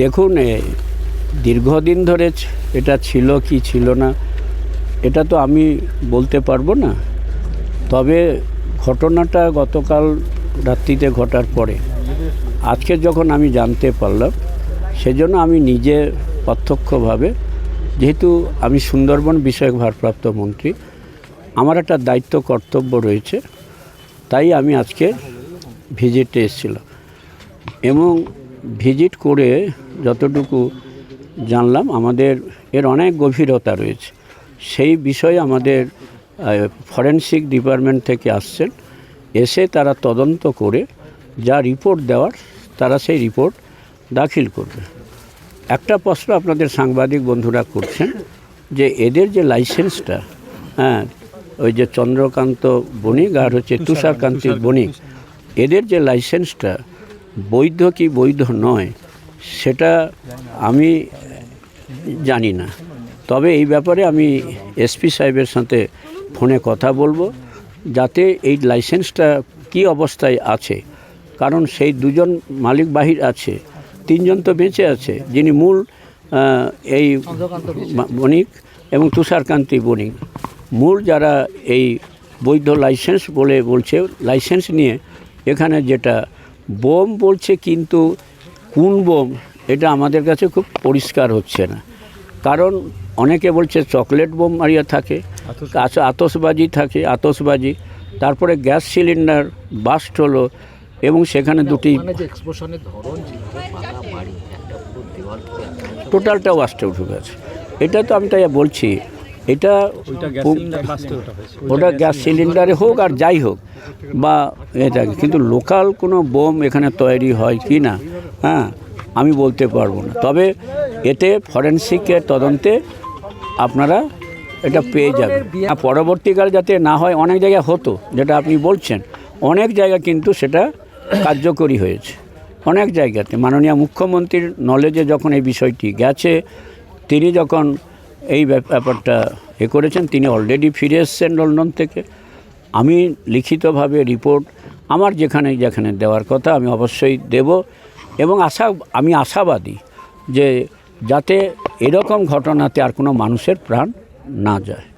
দেখুন দীর্ঘদিন ধরে এটা ছিল কি ছিল না, এটা তো আমি বলতে পারব না। তবে ঘটনাটা গতকাল রাত্রিতে ঘটার পরে, আজকে যখন আমি জানতে পারলাম, সেজন্য আমি নিজে প্রত্যক্ষভাবে, যেহেতু আমি সুন্দরবন বিষয়ক ভারপ্রাপ্ত মন্ত্রী, আমার একটা দায়িত্ব কর্তব্য রয়েছে, তাই আমি আজকে ভিজিটে এসেছিলাম। এবং ভিজিট করে যতটুকু জানলাম, আমাদের এর অনেক গভীরতা রয়েছে। সেই বিষয়ে আমাদের ফরেনসিক ডিপার্টমেন্ট থেকে আসছেন। এসে তারা তদন্ত করে যা রিপোর্ট দেওয়ার, তারা সেই রিপোর্ট দাখিল করবে। একটা প্রশ্ন আপনাদের সাংবাদিক বন্ধুরা করছেন যে এদের যে লাইসেন্সটা হ্যাঁ ওই যে চন্দ্রকান্ত বণিক আর হচ্ছে তুষারকান্তি বণিক, এদের যে লাইসেন্সটা বৈধ কি বৈধ নয়, সেটা আমি জানি না। তবে এই ব্যাপারে আমি এসপি সাহেবের সাথে ফোনে কথা বলব, যাতে এই লাইসেন্সটা কি অবস্থায় আছে। কারণ সেই দুজন মালিক বাহির আছে, তিনজন তো বেঁচে আছে, যিনি মূল এই বণিক এবং তুষারকান্তি বণিক। মূল যারা এই বৈধ লাইসেন্স বলে বলছে, লাইসেন্স নিয়ে এখানে যেটা বোম বলছে কিন্তু কোন বোম? এটা আমাদের কাছে খুব পরিষ্কার হচ্ছে না। কারণ অনেকে বলছে চকলেট বোম মারিয়া থাকে আতসবাজি। থাকে আতসবাজি। তারপরে গ্যাস সিলিন্ডার বাস্ট হলো এবং সেখানে দুটি মানে। টোটালটা ওয়াস্টে উঠে গেছে। এটা তো আমি তাই বলছি এটা ওটা গ্যাস সিলিন্ডারে হোক আর যাই হোক বা এটা কিন্তু লোকাল কোনো বোম এখানে তৈরি হয় কি না হ্যাঁ আমি বলতে পারব না। তবে এতে ফরেনসিকের তদন্তে আপনারা এটা পেয়ে যাবেন। আর পরবর্তীকালে যাতে না হয় অনেক জায়গায় হতো যেটা আপনি বলছেন অনেক জায়গা কিন্তু সেটা কার্যকরী হয়েছে। অনেক জায়গাতে। মাননীয় মুখ্যমন্ত্রীর নলেজে যখন এই বিষয়টি গেছে তিনি যখন এই ব্যাপ- ব্যাপারটা এ করেছেন। তিনি অলরেডি ফিরে এসছেন লন্ডন থেকে। আমি লিখিতভাবে রিপোর্ট আমার যেখানে যেখানে দেওয়ার কথা আমি অবশ্যই দেব এবং আশা, আমি আশাবাদী যে যাতে এরকম ঘটনাতে আর কোনো মানুষের প্রাণ না যায়।